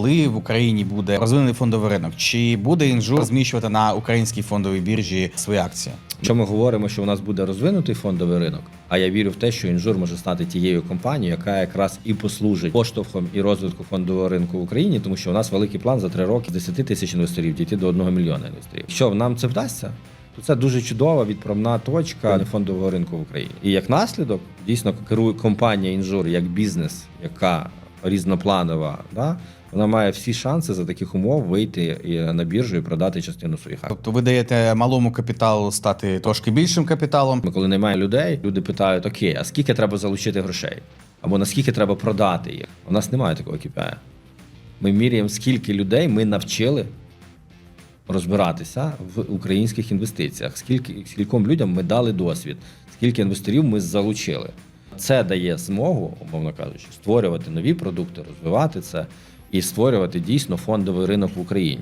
Коли в Україні буде розвинений фондовий ринок, чи буде інжур розміщувати на українській фондовій біржі свої акції? Якщо ми говоримо, що у нас буде розвинутий фондовий ринок, а я вірю в те, що інжур може стати тією компанією, яка якраз і послужить поштовхом і розвитку фондового ринку в Україні, тому що у нас великий план за три роки з 10 тисяч інвесторів дійти до 1 мільйона інвесторів. Якщо нам це вдасться, то це дуже чудова відправна точка фондового ринку в Україні. І як наслідок, дійсно керує компанія інжур як бізнес, яка різнопланова, да, вона має всі шанси за таких умов вийти на біржу і продати частину своїх акцій. Тобто ви даєте малому капіталу стати трошки більшим капіталом. Ми коли немає людей, люди питають: окей, а скільки треба залучити грошей? Або наскільки треба продати їх? У нас немає такого KPI. Ми міряємо, скільки людей ми навчили розбиратися в українських інвестиціях, скільки скільком людям ми дали досвід, скільки інвесторів ми залучили. Це дає змогу, умовно кажучи, створювати нові продукти, розвивати це і створювати дійсно фондовий ринок в Україні.